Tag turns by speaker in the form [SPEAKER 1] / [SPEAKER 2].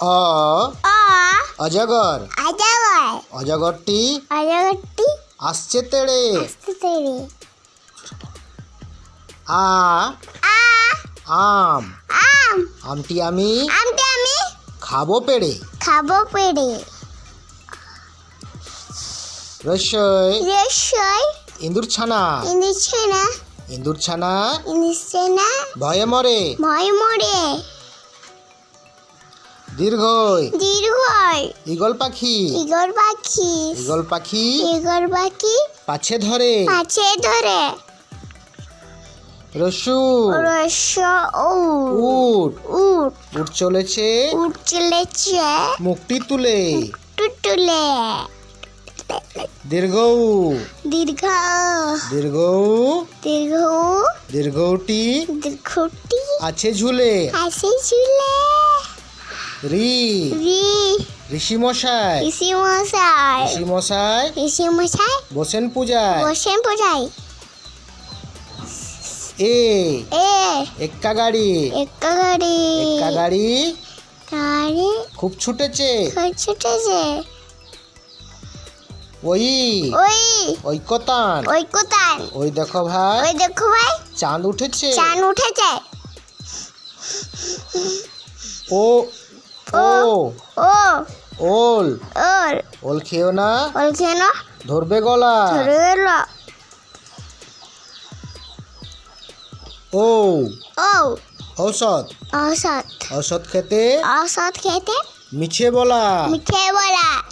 [SPEAKER 1] অ অজগর।
[SPEAKER 2] আজাগর
[SPEAKER 1] অজগরটি
[SPEAKER 2] আজাগরটি
[SPEAKER 1] আসছে তেড়ে।
[SPEAKER 2] আসতে তৈরি
[SPEAKER 1] আ
[SPEAKER 2] আ
[SPEAKER 1] আম।
[SPEAKER 2] আম।
[SPEAKER 1] আমটি আমি
[SPEAKER 2] আমটি আমি
[SPEAKER 1] খাব পেড়ে।
[SPEAKER 2] খাব পেড়ে।
[SPEAKER 1] রসই।
[SPEAKER 2] রসই।
[SPEAKER 1] ইঁদুর ছানা
[SPEAKER 2] ইন্দিচ্ছে না
[SPEAKER 1] ইঁদুর ছানা
[SPEAKER 2] ইন্দিচ্ছে না
[SPEAKER 1] ভয়ে মরে।
[SPEAKER 2] ভয় মরে।
[SPEAKER 1] দীর্ঘই
[SPEAKER 2] দীর্ঘই
[SPEAKER 1] ঈগল পাখি।
[SPEAKER 2] ইগর পাখি।
[SPEAKER 1] ঈগল পাখি
[SPEAKER 2] ইগর পাখি
[SPEAKER 1] পাছে ধরে।
[SPEAKER 2] পাছে ধরে।
[SPEAKER 1] রসু।
[SPEAKER 2] রস
[SPEAKER 1] উট।
[SPEAKER 2] উট।
[SPEAKER 1] উট চলেছে।
[SPEAKER 2] উট চলেছে।
[SPEAKER 1] মুখটি তুলে।
[SPEAKER 2] টুটুলে
[SPEAKER 1] দীর্ঘ।
[SPEAKER 2] দীর্ঘ।
[SPEAKER 1] দীর্ঘ।
[SPEAKER 2] দীর্ঘ।
[SPEAKER 1] দীর্ঘটি
[SPEAKER 2] দীর্ঘটি
[SPEAKER 1] আছে ঝুলে।
[SPEAKER 2] হাসি ঝুলে।
[SPEAKER 1] রি।
[SPEAKER 2] রি।
[SPEAKER 1] ঋষি মশাই
[SPEAKER 2] ঋষি মশাই
[SPEAKER 1] ঋষি মশাই
[SPEAKER 2] ঋষি মশাই
[SPEAKER 1] বসেন পূজায়।
[SPEAKER 2] বসেন বোঝাই
[SPEAKER 1] এ।
[SPEAKER 2] এ।
[SPEAKER 1] এক্কা গাড়ি।
[SPEAKER 2] একটা গাড়ি।
[SPEAKER 1] এক্কা গাড়ি।
[SPEAKER 2] গাড়ি।
[SPEAKER 1] খুব ছুটেছে।
[SPEAKER 2] ছুটেছে।
[SPEAKER 1] ওই।
[SPEAKER 2] ওই।
[SPEAKER 1] ওই কতান
[SPEAKER 2] ওই কোথায়
[SPEAKER 1] ওই দেখো ভাই।
[SPEAKER 2] ওই দেখো ভাই।
[SPEAKER 1] চাঁদ উঠেছে।
[SPEAKER 2] চান উঠেছে।
[SPEAKER 1] ও ও
[SPEAKER 2] ও
[SPEAKER 1] ওল।
[SPEAKER 2] ওল।
[SPEAKER 1] ওল খেও না?
[SPEAKER 2] ওল খেও না
[SPEAKER 1] ধরবে গলা।
[SPEAKER 2] ধরবে গলা।
[SPEAKER 1] ও।
[SPEAKER 2] ও।
[SPEAKER 1] ঔষধ।
[SPEAKER 2] ঔষধ।
[SPEAKER 1] ঔষধ খেতে?
[SPEAKER 2] ঔষধ খেতে
[SPEAKER 1] মিছে বলা।
[SPEAKER 2] মিছে বলা।